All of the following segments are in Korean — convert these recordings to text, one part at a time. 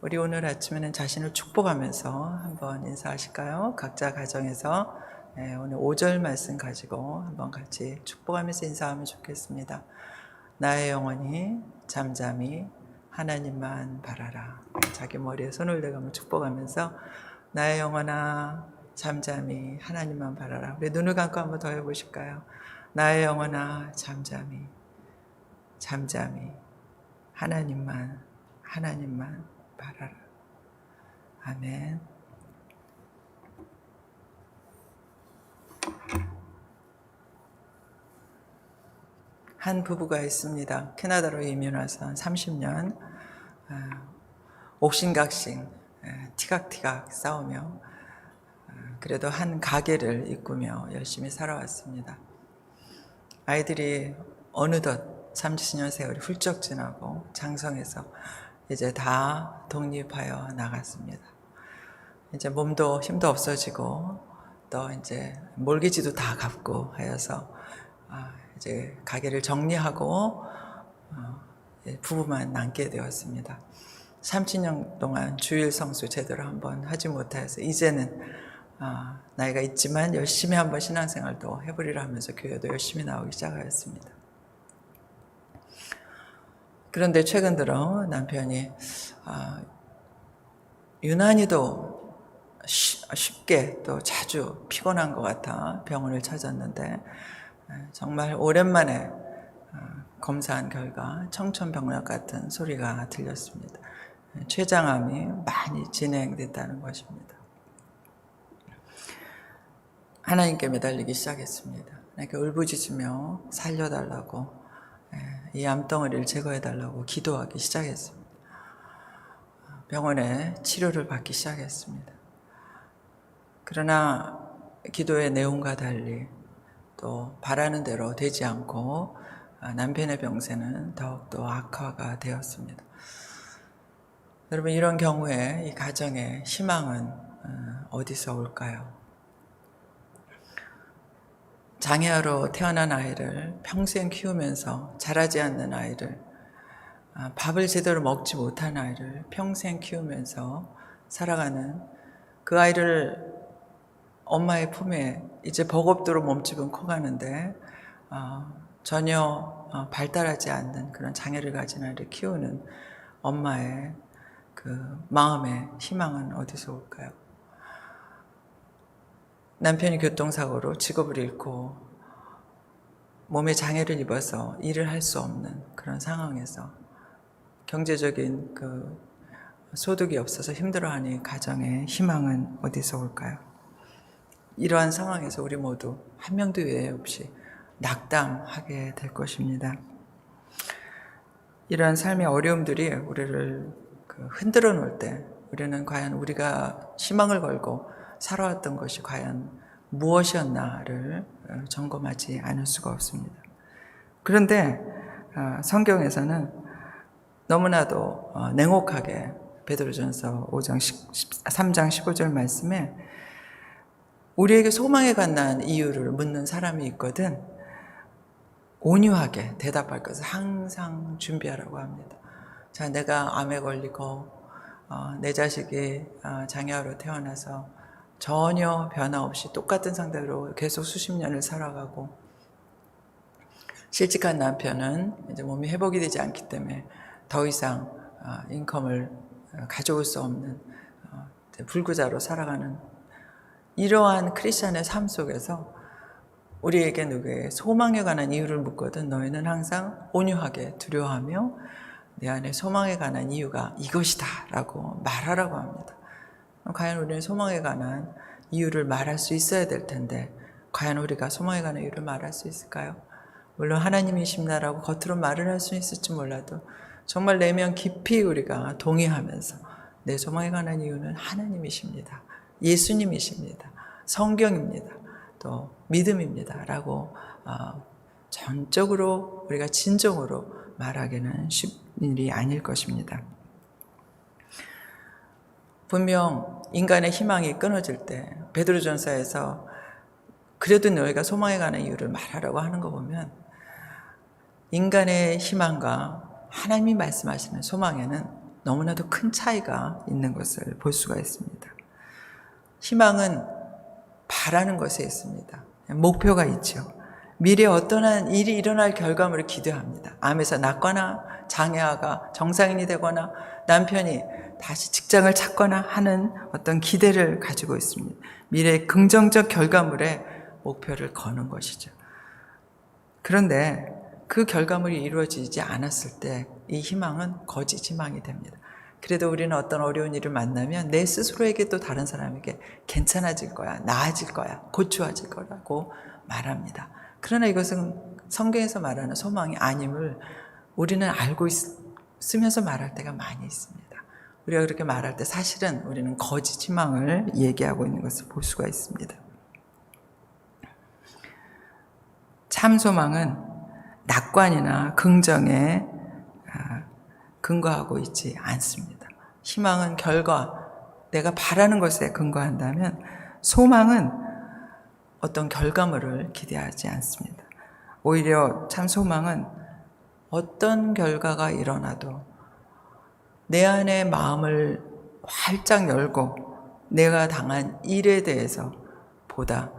우리 오늘 아침에는 자신을 축복하면서 한번 인사하실까요? 각자 가정에서 예, 오늘 5절 말씀 가지고 한번 같이 축복하면서 인사하면 좋겠습니다. 나의 영혼이 잠잠히 하나님만 바라라. 자기 머리에 손을 대가며 축복하면서 나의 영혼아 잠잠히 하나님만 바라라. 우리 눈을 감고 한번 더 해보실까요? 나의 영혼아 잠잠히 잠잠히 하나님만 하나님만 바라라. 아멘. 한 부부가 있습니다. 캐나다로 이민 와서 한 30년 아, 옥신각신 에, 티각티각 싸우며 아, 그래도 한 가게를 이꾸며 열심히 살아왔습니다. 아이들이 어느덧 30년 세월이 훌쩍 지나고 장성해서 이제 다 독립하여 나갔습니다. 이제 몸도 힘도 없어지고 또 이제 몰기지도 다 갚고 하여서 아, 이제 가게를 정리하고 어, 부부만 남게 되었습니다. 30년 동안 주일 성수 제대로 한번 하지 못해서 이제는 아, 나이가 있지만 열심히 한번 신앙생활도 해보리라 하면서 교회도 열심히 나오기 시작하였습니다. 그런데 최근 들어 남편이 아, 유난히도 쉬- 쉽게 또 자주 피곤한 것 같아 병원을 찾았는데 에, 정말 오랜만에 아, 검사한 결과 청천벽력 같은 소리가 들렸습니다. 에, 췌장암이 많이 진행됐다는 것입니다. 하나님께 매달리기 시작했습니다. 이렇게 울부짖으며 살려달라고 예, 이 암덩어리를 제거해달라고 기도하기 시작했습니다. 병원에 치료를 받기 시작했습니다. 그러나 기도의 내용과 달리 또 바라는 대로 되지 않고 아, 남편의 병세는 더욱더 악화가 되었습니다. 여러분 이런 경우에 이 가정의 희망은 어, 어디서 올까요? 장애아로 태어난 아이를 평생 키우면서 자라지 않는 아이를 아, 밥을 제대로 먹지 못한 아이를 평생 키우면서 살아가는 그 아이를 엄마의 품에 이제 버겁도록 몸집은 커가는데 어, 전혀 어, 발달하지 않는 그런 장애를 가진 아이를 키우는 엄마의 그 마음의 희망은 어디서 올까요? 남편이 교통사고로 직업을 잃고 몸에 장애를 입어서 일을 할 수 없는 그런 상황에서 경제적인 그 소득이 없어서 힘들어하는 가정의 희망은 어디서 올까요? 이러한 상황에서 우리 모두 한 명도 외에 없이 낙담하게 될 것입니다. 이러한 삶의 어려움들이 우리를 그 흔들어 놓을 때 우리는 과연 우리가 희망을 걸고 살아왔던 것이 과연 무엇이었나를 어, 점검하지 않을 수가 없습니다. 그런데 어, 성경에서는 너무나도 어, 냉혹하게 베드로전서 5장 3장 15절 말씀에 우리에게 소망에 관한 이유를 묻는 사람이 있거든 온유하게 대답할 것을 항상 준비하라고 합니다. 자, 내가 암에 걸리고 어, 내 자식이 어, 장애아로 태어나서 전혀 변화 없이 똑같은 상태로 계속 수십 년을 살아가고 실직한 남편은 이제 몸이 회복이 되지 않기 때문에 더 이상 어, 인컴을 어, 가져올 수 없는 어, 불구자로 살아가는 이러한 크리스천의 삶 속에서 우리에게 누구의 소망에 관한 이유를 묻거든 너희는 항상 온유하게 두려워하며 내 안에 소망에 관한 이유가 이것이다 라고 말하라고 합니다. 과연 우리는 소망에 관한 이유를 말할 수 있어야 될 텐데 과연 우리가 소망에 관한 이유를 말할 수 있을까요? 물론 하나님이십니다라고 겉으로 말을 할 수 있을지 몰라도 정말 내면 깊이 우리가 동의하면서 내 소망에 관한 이유는 하나님이십니다. 예수님이십니다. 성경입니다. 또 믿음입니다. 라고 어, 전적으로 우리가 진정으로 말하기는 쉽 일이 아닐 것입니다. 분명 인간의 희망이 끊어질 때 베드로전서에서 그래도 너희가 소망에 관한 이유를 말하라고 하는 거 보면 인간의 희망과 하나님이 말씀하시는 소망에는 너무나도 큰 차이가 있는 것을 볼 수가 있습니다. 희망은 바라는 것에 있습니다. 목표가 있죠. 미래에 어떠한 일이 일어날 결과물을 기대합니다. 암에서 낫거나 장애아가 정상인이 되거나 남편이 다시 직장을 찾거나 하는 어떤 기대를 가지고 있습니다. 미래의 긍정적 결과물에 목표를 거는 것이죠. 그런데 그 결과물이 이루어지지 않았을 때 이 희망은 거짓 희망이 됩니다. 그래도 우리는 어떤 어려운 일을 만나면 내 스스로에게 또 다른 사람에게 괜찮아질 거야, 나아질 거야, 곧 좋아질 거라고 말합니다. 그러나 이것은 성경에서 말하는 소망이 아님을 우리는 알고 있으면서 말할 때가 많이 있습니다. 우리가 그렇게 말할 때 사실은 우리는 거짓 희망을 얘기하고 있는 것을 볼 수가 있습니다. 참 소망은 낙관이나 긍정에 아, 근거하고 있지 않습니다. 희망은 결과, 내가 바라는 것에 근거한다면 소망은 어떤 결과물을 기대하지 않습니다. 오히려 참 소망은 어떤 결과가 일어나도 내 안의 마음을 활짝 열고 내가 당한 일에 대해서 보다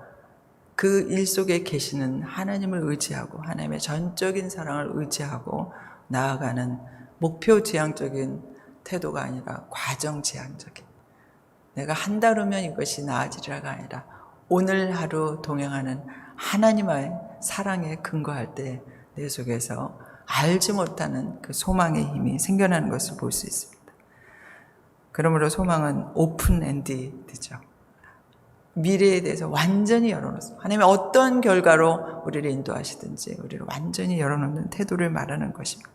그 일 속에 계시는 하나님을 의지하고 하나님의 전적인 사랑을 의지하고 나아가는 목표 지향적인 태도가 아니라 과정 지향적인. 내가 한달 후면 이것이 나아지리라가 아니라 오늘 하루 동행하는 하나님의 사랑에 근거할 때 내 속에서 알지 못하는 그 소망의 힘이 생겨나는 것을 볼 수 있습니다. 그러므로 소망은 오픈 엔디드죠. 미래에 대해서 완전히 열어놓습니다. 하나님의 어떤 결과로 우리를 인도하시든지 우리를 완전히 열어놓는 태도를 말하는 것입니다.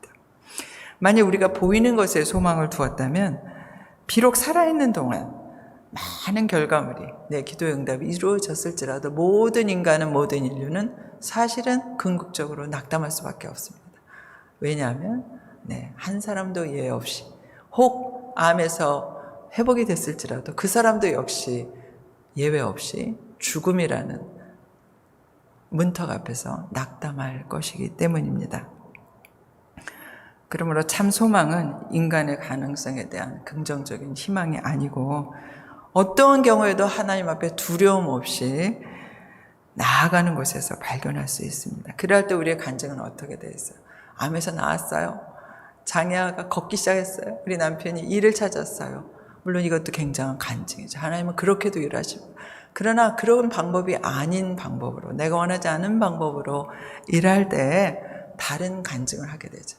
만약 우리가 보이는 것에 소망을 두었다면 비록 살아있는 동안 많은 결과물이 내 기도의 응답이 이루어졌을지라도 모든 인간은 모든 인류는 사실은 궁극적으로 낙담할 수밖에 없습니다. 왜냐하면 네, 한 사람도 예외 없이 혹 암에서 회복이 됐을지라도 그 사람도 역시 예외 없이 죽음이라는 문턱 앞에서 낙담할 것이기 때문입니다. 그러므로 참 소망은 인간의 가능성에 대한 긍정적인 희망이 아니고 어떠한 경우에도 하나님 앞에 두려움 없이 나아가는 곳에서 발견할 수 있습니다. 그럴 때 우리의 간증은 어떻게 되어 있어요? 암에서 나았어요. 장애아가 걷기 시작했어요. 우리 남편이 일을 찾았어요. 물론 이것도 굉장한 간증이죠. 하나님은 그렇게도 일하십니다. 그러나 그런 방법이 아닌 방법으로, 내가 원하지 않은 방법으로 일할 때 다른 간증을 하게 되죠.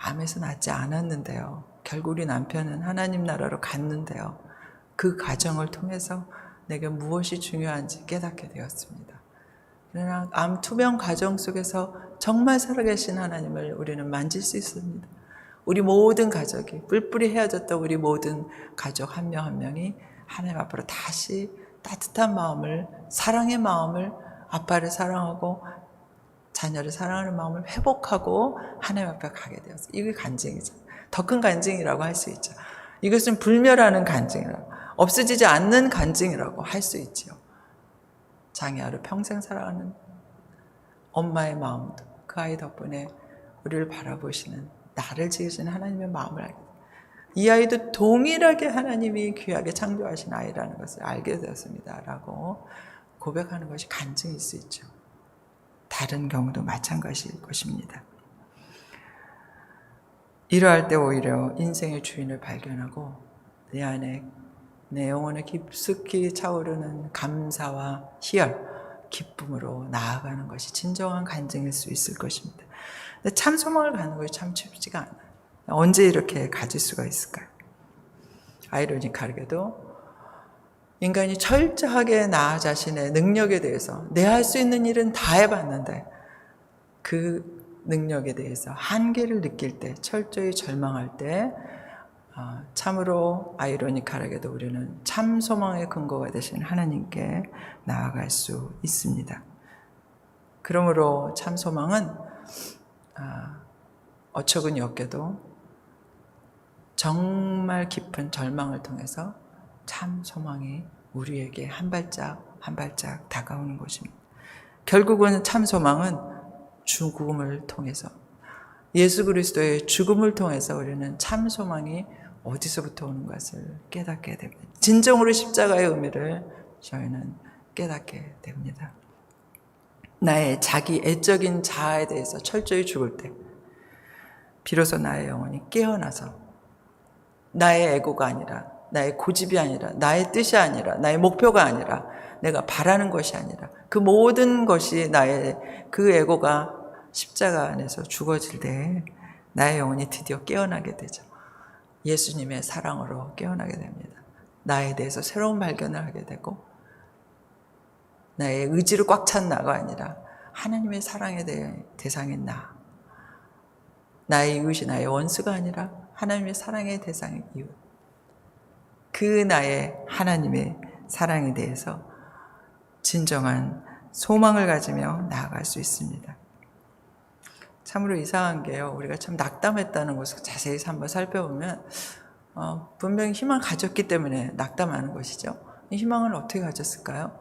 암에서 낫지 않았는데요. 결국 우리 남편은 하나님 나라로 갔는데요. 그 과정을 통해서 내게 무엇이 중요한지 깨닫게 되었습니다. 그러나 암 투병 과정 속에서 정말 살아계신 하나님을 우리는 만질 수 있습니다. 우리 모든 가족이 뿔뿔이 헤어졌던 우리 모든 가족 한명한 명이 하나님 앞으로 다시 따뜻한 마음을 사랑의 마음을 아빠를 사랑하고 자녀를 사랑하는 마음을 회복하고 하나님 앞에 가게 되었어요. 이게 간증이죠. 더 큰 간증이라고 할 수 있죠. 이것은 불멸하는 간증이라고 없어지지 않는 간증이라고 할 수 있지요. 장애아를 평생 살아가는 엄마의 마음도 그 아이 덕분에 우리를 바라보시는 나를 지으시는 하나님의 마음을 알게 이 아이도 동일하게 하나님이 귀하게 창조하신 아이라는 것을 알게 되었습니다. 라고 고백하는 것이 간증일 수 있죠. 다른 경우도 마찬가지일 것입니다. 이러할 때 오히려 인생의 주인을 발견하고 내 안에 내 영혼에 깊숙이 차오르는 감사와 희열, 기쁨으로 나아가는 것이 진정한 간증일 수 있을 것입니다. 근데 참 소망을 갖는 것이 참 쉽지가 않아요. 언제 이렇게 가질 수가 있을까요? 아이러니카르게도 인간이 철저하게 나 자신의 능력에 대해서 내 할 수 있는 일은 다 해봤는데 그 능력에 대해서 한계를 느낄 때, 철저히 절망할 때, 어, 참으로 아이러니컬하게도 우리는 참 소망의 근거가 되신 하나님께 나아갈 수 있습니다. 그러므로 참 소망은 아, 어처구니 없게도 정말 깊은 절망을 통해서 참 소망이 우리에게 한 발짝 한 발짝 다가오는 것입니다. 결국은 참 소망은 죽음을 통해서 예수 그리스도의 죽음을 통해서 우리는 참 소망이 어디서부터 오는 것을 깨닫게 됩니다. 진정으로 십자가의 의미를 저희는 깨닫게 됩니다. 나의 자기 애적인 자아에 대해서 철저히 죽을 때, 비로소 나의 영혼이 깨어나서 나의 에고가 아니라, 나의 고집이 아니라, 나의 뜻이 아니라, 나의 목표가 아니라, 내가 바라는 것이 아니라, 그 모든 것이 나의 그 에고가 십자가 안에서 죽어질 때, 나의 영혼이 드디어 깨어나게 되죠. 예수님의 사랑으로 깨어나게 됩니다. 나에 대해서 새로운 발견을 하게 되고, 나의 의지로 꽉찬 나가 아니라 하나님의 사랑에 대해 대상인 나. 나의 이웃이 나의 원수가 아니라 하나님의 사랑의 대상인 이웃. 그 나의 하나님의 사랑에 대해서 진정한 소망을 가지며 나아갈 수 있습니다. 참으로 이상한 게요. 우리가 참 낙담했다는 것을 자세히 한번 살펴보면 어, 분명히 희망 가졌기 때문에 낙담하는 것이죠. 이 희망을 어떻게 가졌을까요?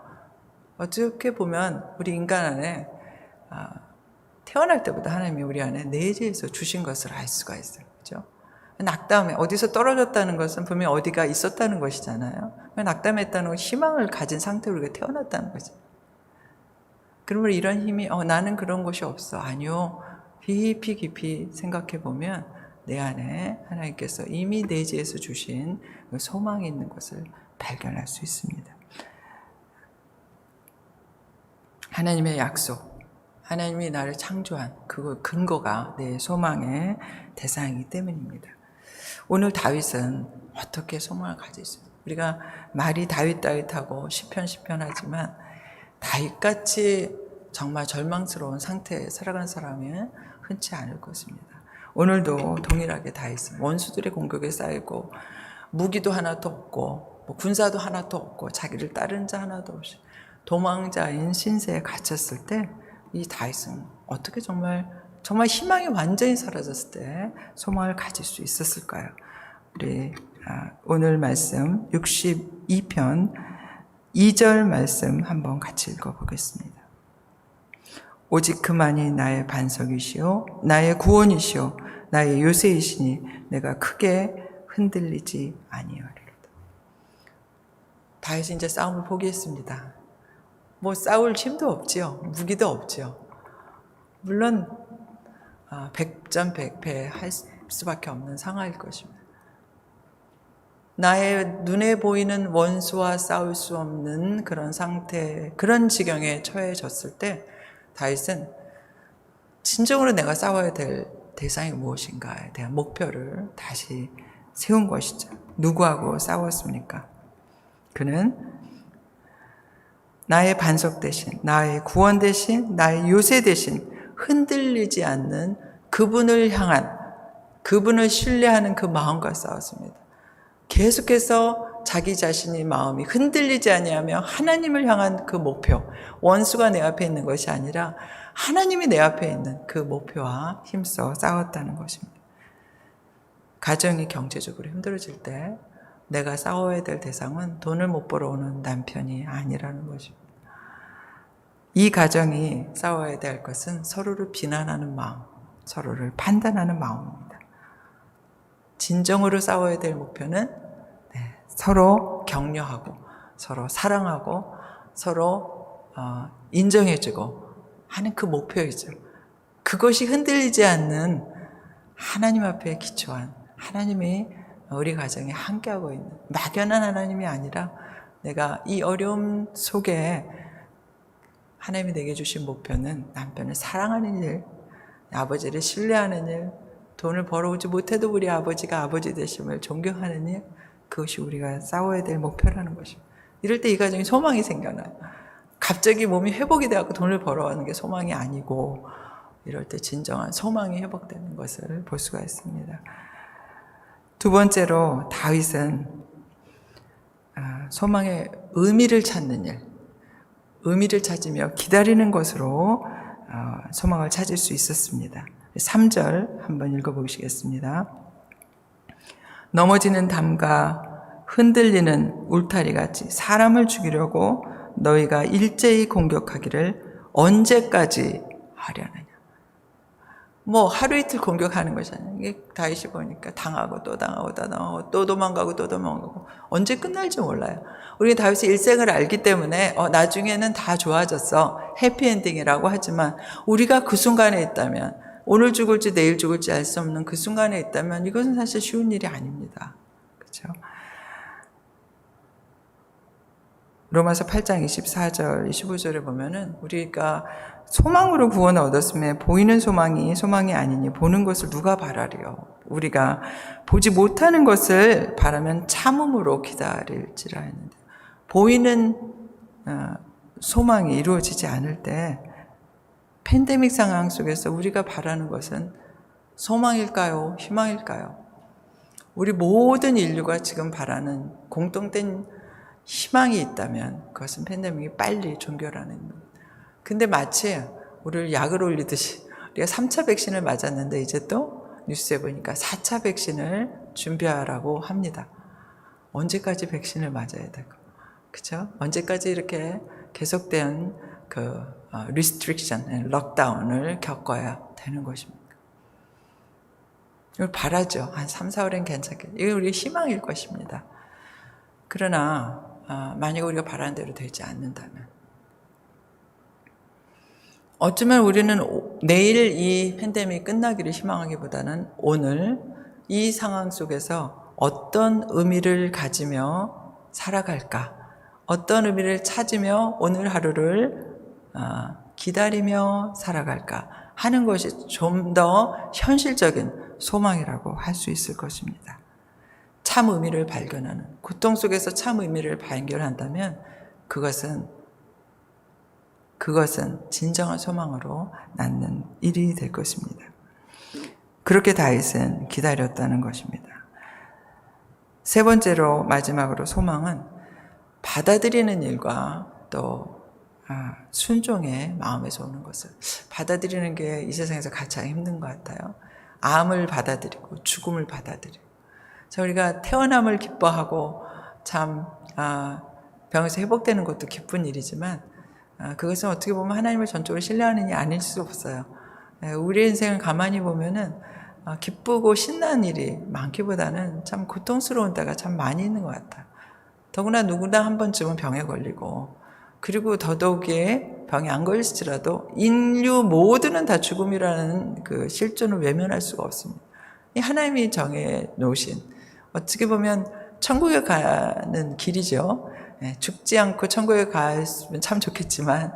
어떻게 보면 우리 인간 안에 아, 태어날 때부터 하나님이 우리 안에 내재해서 주신 것을 알 수가 있어요. 그죠? 낙담에 어디서 떨어졌다는 것은 분명히 어디가 있었다는 것이잖아요. 낙담했다는 건 희망을 가진 상태로 우리가 태어났다는 거죠. 그러면 이런 힘이 어, 나는 그런 것이 없어. 아니요. 깊이 깊이 생각해 보면 내 안에 하나님께서 이미 내재해서 주신 그 소망이 있는 것을 발견할 수 있습니다. 하나님의 약속, 하나님이 나를 창조한 그 근거가 내 소망의 대상이기 때문입니다. 오늘 다윗은 어떻게 소망을 가지죠? 우리가 말이 다윗 다윗하고 시편 시편 하지만 다윗같이 정말 절망스러운 상태에 살아간 사람은 흔치 않을 것입니다. 오늘도 동일하게 다윗은 원수들의 공격에 쌓이고 무기도 하나도 없고 뭐 군사도 하나도 없고 자기를 따른 자 하나도 없이 도망자인 신세에 갇혔을 때 이 다윗은 어떻게 정말 정말 희망이 완전히 사라졌을 때 소망을 가질 수 있었을까요? 우리 아, 오늘 말씀 62편 2절 말씀 한번 같이 읽어보겠습니다. 오직 그만이 나의 반석이시오, 나의 구원이시오, 나의 요새이시니 내가 크게 흔들리지 아니하리로다. 다윗이 이제 싸움을 포기했습니다. 뭐 싸울 힘도 없지요. 무기도 없지요. 물론 100점 100패 할 수밖에 없는 상황일 것입니다. 나의 눈에 보이는 원수와 싸울 수 없는 그런 상태, 그런 지경에 처해졌을 때 다윗은 진정으로 내가 싸워야 될 대상이 무엇인가에 대한 목표를 다시 세운 것이죠. 누구하고 싸웠습니까? 그는 나의 반석 대신, 나의 구원 대신, 나의 요새 대신 흔들리지 않는 그분을 향한, 그분을 신뢰하는 그 마음과 싸웠습니다. 계속해서 자기 자신의 마음이 흔들리지 아니하며 하나님을 향한 그 목표, 원수가 내 앞에 있는 것이 아니라 하나님이 내 앞에 있는 그 목표와 힘써 싸웠다는 것입니다. 가정이 경제적으로 힘들어질 때 내가 싸워야 될 대상은 돈을 못 벌어오는 남편이 아니라는 것입니다. 이 가정이 싸워야 될 것은 서로를 비난하는 마음, 서로를 판단하는 마음입니다. 진정으로 싸워야 될 목표는 네, 서로 격려하고, 서로 사랑하고, 서로 어, 인정해주고 하는 그 목표이죠. 그것이 흔들리지 않는 하나님 앞에 기초한 하나님이 우리 가정에 함께하고 있는 막연한 하나님이 아니라 내가 이 어려움 속에 하나님이 내게 주신 목표는 남편을 사랑하는 일, 아버지를 신뢰하는 일, 돈을 벌어오지 못해도 우리 아버지가 아버지 되심을 존경하는 일, 그것이 우리가 싸워야 될 목표라는 것입니다. 이럴 때 이 가정에 소망이 생겨나요. 갑자기 몸이 회복이 되고 돈을 벌어오는 게 소망이 아니고, 이럴 때 진정한 소망이 회복되는 것을 볼 수가 있습니다. 두 번째로 다윗은 아, 소망의 의미를 찾는 일, 의미를 찾으며 기다리는 것으로 어, 소망을 찾을 수 있었습니다. 3절 한번 읽어보시겠습니다. 넘어지는 담과 흔들리는 울타리 같이 사람을 죽이려고 너희가 일제히 공격하기를 언제까지 하려느냐. 뭐 하루 이틀 공격하는 것이잖아요. 이게 다윗이 보니까 당하고 또 당하고 또 당하고 또 도망가고 또 도망가고 언제 끝날지 몰라요. 우리 다윗의 일생을 알기 때문에 어, 나중에는 다 좋아졌어 해피엔딩이라고 하지만 우리가 그 순간에 있다면 오늘 죽을지 내일 죽을지 알 수 없는 그 순간에 있다면 이것은 사실 쉬운 일이 아닙니다. 그렇죠? 로마서 8장 24절, 25절에 보면은 우리가 소망으로 구원을 얻었음에 보이는 소망이 소망이 아니니 보는 것을 누가 바라리요? 우리가 보지 못하는 것을 바라면 참음으로 기다릴지라 했는데 보이는 어, 소망이 이루어지지 않을 때 팬데믹 상황 속에서 우리가 바라는 것은 소망일까요? 희망일까요? 우리 모든 인류가 지금 바라는 공통된 희망이 있다면 그것은 팬데믹이 빨리 종결하는. 근데 마치 우리를 약을 올리듯이 우리가 3차 백신을 맞았는데 이제 또 뉴스에 보니까 4차 백신을 준비하라고 합니다. 언제까지 백신을 맞아야 되고, 그죠? 언제까지 이렇게 계속된 그 리스트릭션, 럭다운을 겪어야 되는 것입니까? 이걸 바라죠. 한 3, 4월엔 괜찮게. 이게 우리 희망일 것입니다. 그러나 아, 만약 우리가 바라는 대로 되지 않는다면 어쩌면 우리는 오- 내일 이 팬데믹이 끝나기를 희망하기보다는 오늘 이 상황 속에서 어떤 의미를 가지며 살아갈까? 어떤 의미를 찾으며 오늘 하루를 아, 기다리며 살아갈까? 하는 것이 좀 더 현실적인 소망이라고 할 수 있을 것입니다. 참 의미를 발견하는 고통 속에서 참 의미를 발견한다면 그것은 그것은 진정한 소망으로 낳는 일이 될 것입니다. 그렇게 다윗은 기다렸다는 것입니다. 세 번째로 마지막으로 소망은 받아들이는 일과 또 아, 순종의 마음에서 오는 것을 받아들이는 게 이 세상에서 가장 힘든 것 같아요. 암을 받아들이고 죽음을 받아들이고 자, 우리가 태어남을 기뻐하고 참 아, 병에서 회복되는 것도 기쁜 일이지만 아, 그것은 어떻게 보면 하나님을 전적으로 신뢰하느냐 아닐 수 없어요. 예, 우리 인생을 가만히 보면은 아, 기쁘고 신나는 일이 많기보다는 참 고통스러운 때가 참 많이 있는 것 같아요. 더구나 누구나 한 번쯤은 병에 걸리고 그리고 더더욱이 병이 안 걸릴지라도 인류 모두는 다 죽음이라는 그 실존을 외면할 수가 없습니다. 이 하나님이 정해 놓으신 어떻게 보면 천국에 가는 길이죠. 예, 죽지 않고 천국에 갔으면 참 좋겠지만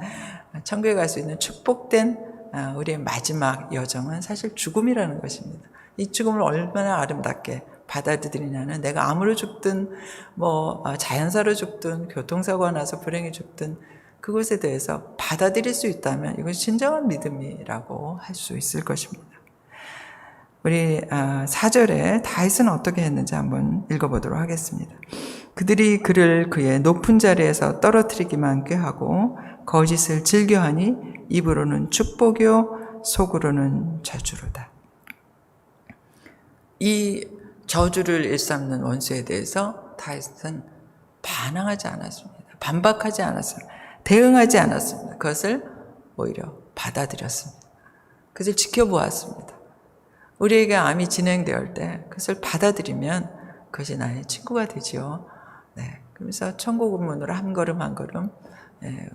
천국에 갈 수 있는 축복된 아, 우리의 마지막 여정은 사실 죽음이라는 것입니다. 이 죽음을 얼마나 아름답게 받아들이냐는 내가 암으로 죽든 뭐 아, 자연사로 죽든 교통사고가 나서 불행히 죽든 그것에 대해서 받아들일 수 있다면 이것이 진정한 믿음이라고 할 수 있을 것입니다. 우리 4절에 다윗은 어떻게 했는지 한번 읽어보도록 하겠습니다. 그들이 그를 그의 높은 자리에서 떨어뜨리기만 꾀하고 거짓을 즐겨하니 입으로는 축복이요 속으로는 저주로다. 이 저주를 일삼는 원수에 대해서 다윗은 반항하지 않았습니다. 반박하지 않았습니다. 대응하지 않았습니다. 그것을 오히려 받아들였습니다. 그것을 지켜보았습니다. 우리에게 암이 진행되을 때 그것을 받아들이면 그것이 나의 친구가 되지요. 네. 그래서 천국 문으로 한 걸음 한 걸음 예,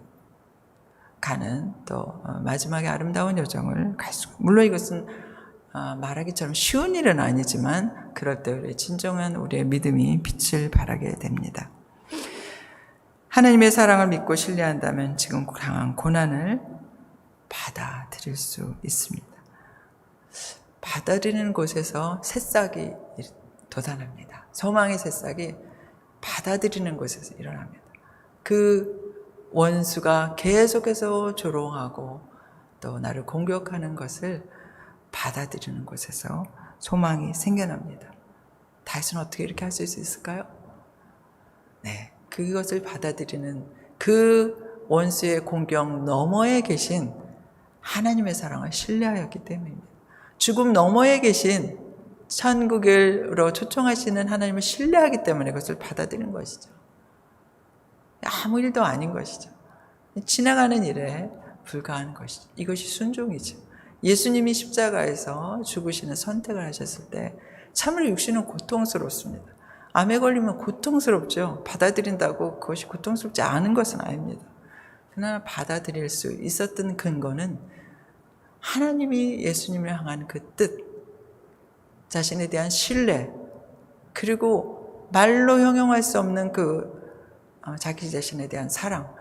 가는 또 어, 마지막에 아름다운 여정을 갈 수. 물론 이것은 아, 말하기처럼 쉬운 일은 아니지만 그럴 때 우리 진정한 우리의 믿음이 빛을 발하게 됩니다. 하나님의 사랑을 믿고 신뢰한다면 지금 강한 고난을 받아들일 수 있습니다. 받아들이는 곳에서 새싹이 돋아납니다. 소망의 새싹이 받아들이는 곳에서 일어납니다. 그 원수가 계속해서 조롱하고 또 나를 공격하는 것을 받아들이는 곳에서 소망이 생겨납니다. 다윗은 어떻게 이렇게 할수 있을까요? 네, 그것을 받아들이는 그 원수의 공격 너머에 계신 하나님의 사랑을 신뢰하였기 때문입니다. 죽음 너머에 계신 천국으로 초청하시는 하나님을 신뢰하기 때문에 그것을 받아들이는 것이죠. 아무 일도 아닌 것이죠. 지나가는 일에 불과한 것이죠. 이것이 순종이죠. 예수님이 십자가에서 죽으시는 선택을 하셨을 때 참으로 육신은 고통스럽습니다. 암에 걸리면 고통스럽죠. 받아들인다고 그것이 고통스럽지 않은 것은 아닙니다. 그러나 받아들일 수 있었던 근거는 하나님이 예수님을 향한 그 뜻, 자신에 대한 신뢰, 그리고 말로 형용할 수 없는 그 어, 자기 자신에 대한 사랑,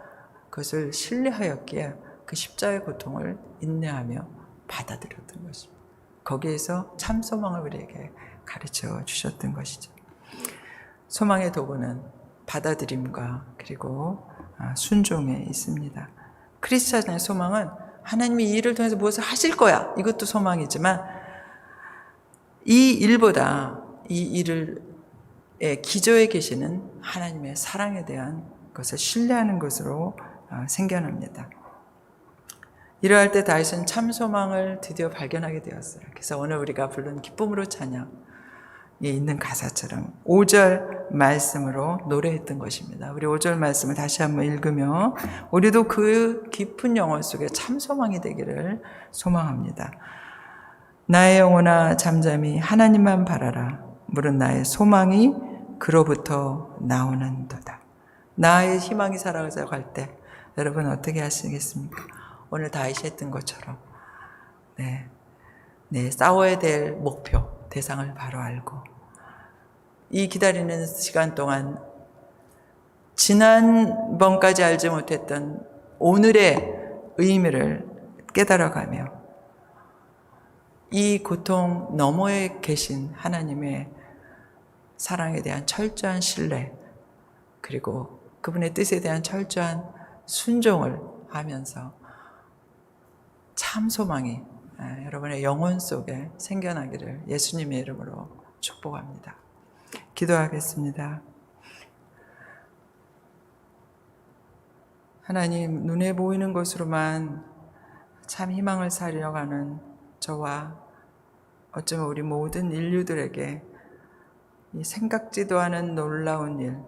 그것을 신뢰하였기에 그 십자의 고통을 인내하며 받아들였던 것입니다. 거기에서 참 소망을 우리에게 가르쳐 주셨던 것이죠. 소망의 도구는 받아들임과 그리고 아, 순종에 있습니다. 크리스찬의 소망은 하나님이 이 일을 통해서 무엇을 하실 거야. 이것도 소망이지만 이 일보다 이 일을 의 기조에 계시는 하나님의 사랑에 대한 것을 신뢰하는 것으로 어, 생겨납니다. 이러할 때 다윗은 참 소망을 드디어 발견하게 되었어요. 그래서 오늘 우리가 부른 기쁨으로 찬양에 있는 가사처럼 5절 말씀으로 노래했던 것입니다. 우리 5절 말씀을 다시 한번 읽으며 우리도 그 깊은 영혼 속에 참 소망이 되기를 소망합니다. 나의 영혼아 잠잠히 하나님만 바라라. 물은 나의 소망이 그로부터 나오는도다. 나의 희망이 살아가서 갈때 여러분 어떻게 하시겠습니까? 오늘 다윗이 했던 것처럼. 네, 네 싸워야 될 목표 대상을 바로 알고. 이 기다리는 시간 동안 지난번까지 알지 못했던 오늘의 의미를 깨달아가며 이 고통 너머에 계신 하나님의 사랑에 대한 철저한 신뢰, 그리고 그분의 뜻에 대한 철저한 순종을 하면서 참 소망이 아, 여러분의 영혼 속에 생겨나기를 예수님의 이름으로 축복합니다. 기도하겠습니다. 하나님, 눈에 보이는 것으로만 참 희망을 살려가는 저와 어쩌면 우리 모든 인류들에게 이 생각지도 않은 놀라운 일,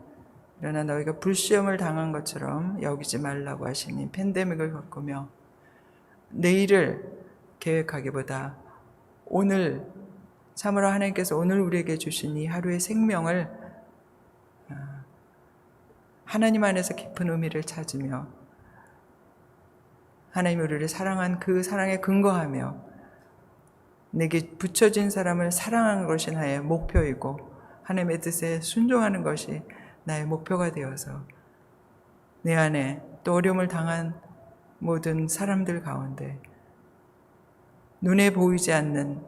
그러나 너희가 불시험을 당한 것처럼 여기지 말라고 하시니 팬데믹을 겪으며 내일을 계획하기보다 오늘 참으로 하나님께서 오늘 우리에게 주신 이 하루의 생명을 아, 하나님 안에서 깊은 의미를 찾으며 하나님 우리를 사랑한 그 사랑에 근거하며 내게 붙여진 사람을 사랑하는 것이 나의 목표이고 하나님의 뜻에 순종하는 것이 나의 목표가 되어서 내 안에 또 어려움을 당한 모든 사람들 가운데 눈에 보이지 않는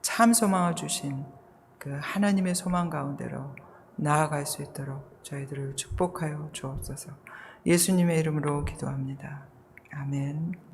참 소망을 주신 그 하나님의 소망 가운데로 나아갈 수 있도록 저희들을 축복하여 주옵소서. 예수님의 이름으로 기도합니다. 아멘.